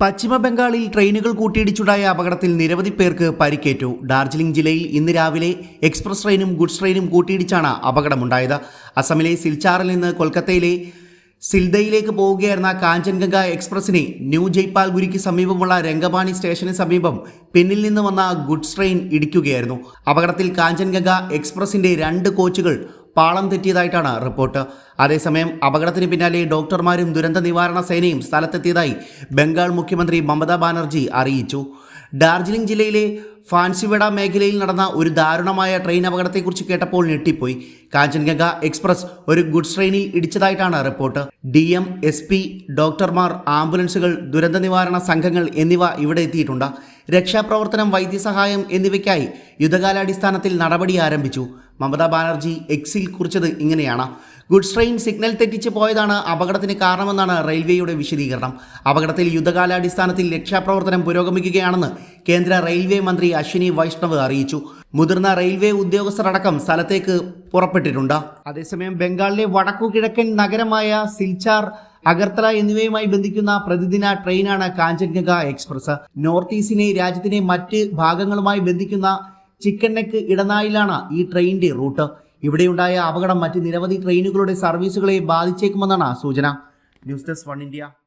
പശ്ചിമ ബംഗാളിൽ ട്രെയിനുകൾ കൂട്ടിയിടിച്ചുണ്ടായ അപകടത്തിൽ നിരവധി പേർക്ക് പരിക്കേറ്റു. ഡാർജിലിംഗ് ജില്ലയിൽ ഇന്ന് രാവിലെ എക്സ്പ്രസ് ട്രെയിനും ഗുഡ്സ് ട്രെയിനും കൂട്ടിയിടിച്ചാണ് അപകടമുണ്ടായത്. അസമിലെ സിൽച്ചാറിൽ നിന്ന് കൊൽക്കത്തയിലെ സിൽദയിലേക്ക് പോവുകയായിരുന്ന കാഞ്ചൻഗംഗ എക്സ്പ്രസിനെ ന്യൂ ജയ്പാൽഗുരിക്ക് സമീപമുള്ള രംഗപാണി സ്റ്റേഷന് സമീപം പിന്നിൽ നിന്ന് വന്ന ഗുഡ്സ് ട്രെയിൻ ഇടിക്കുകയായിരുന്നു. അപകടത്തിൽ കാഞ്ചൻഗംഗ എക്സ്പ്രസിന്റെ രണ്ട് കോച്ചുകൾ പാളം തെറ്റിയതായിട്ടാണ് റിപ്പോർട്ട്. അതേസമയം അപകടത്തിന് പിന്നാലെ ഡോക്ടർമാരും ദുരന്ത നിവാരണ സേനയും സ്ഥലത്തെത്തിയതായി ബംഗാൾ മുഖ്യമന്ത്രി മമതാ ബാനർജി അറിയിച്ചു. ഡാർജിലിംഗ് ജില്ലയിലെ ഫാൻസിവട മേഖലയിൽ നടന്ന ഒരു ദാരുണമായ ട്രെയിൻ അപകടത്തെക്കുറിച്ച് കേട്ടപ്പോൾ ഞെട്ടിപ്പോയി. കാഞ്ചൻഗംഗ എക്സ്പ്രസ് ഒരു ഗുഡ്സ് ട്രെയിനിൽ ഇടിച്ചതായിട്ടാണ് report. D M S P ഡോക്ടർമാർ ആംബുലൻസുകൾ ദുരന്ത നിവാരണ സംഘങ്ങൾ എന്നിവ ഇവിടെ എത്തിയിട്ടുണ്ട്. രക്ഷാപ്രവർത്തനം വൈദ്യസഹായം എന്നിവയ്ക്കായി യുദ്ധകാലാടിസ്ഥാനത്തിൽ നടപടി ആരംഭിച്ചു. മമതാ ബാനർജി എക്സിൽ കുറിച്ചത് ഇങ്ങനെയാണ്. ഗുഡ്സ് ട്രെയിൻ സിഗ്നൽ തെറ്റിച്ച് പോയതാണ് അപകടത്തിന് കാരണമെന്നാണ് റെയിൽവേയുടെ വിശദീകരണം. അപകടത്തിൽ യുദ്ധകാലാടിസ്ഥാനത്തിൽ രക്ഷാപ്രവർത്തനം പുരോഗമിക്കുകയാണെന്ന് കേന്ദ്ര റെയിൽവേ മന്ത്രി അശ്വിനി വൈഷ്ണവ് അറിയിച്ചു. മുതിർന്ന റെയിൽവേ ഉദ്യോഗസ്ഥരടക്കം സ്ഥലത്തേക്ക് പുറപ്പെട്ടിട്ടുണ്ട്. അതേസമയം ബംഗാളിലെ വടക്കു കിഴക്കൻ നഗരമായ സിൽച്ചാർ അഗർത്തല എന്നിവയുമായി ബന്ധിക്കുന്ന പ്രതിദിന ട്രെയിനാണ് കാഞ്ചൻഗംഗ എക്സ്പ്രസ്. നോർത്ത് ഈസ്റ്റിനെ രാജ്യത്തിനെ മറ്റ് ഭാഗങ്ങളുമായി ബന്ധിക്കുന്ന ചിക്കൻ നെക്ക് ഇടനായിലാണ് ഈ ട്രെയിനിന്റെ റൂട്ട്. ഇവിടെയുണ്ടായ അപകടം മറ്റ് നിരവധി ട്രെയിനുകളുടെ സർവീസുകളെ ബാധിച്ചേക്കുമെന്നാണ് സൂചന. News desk one India.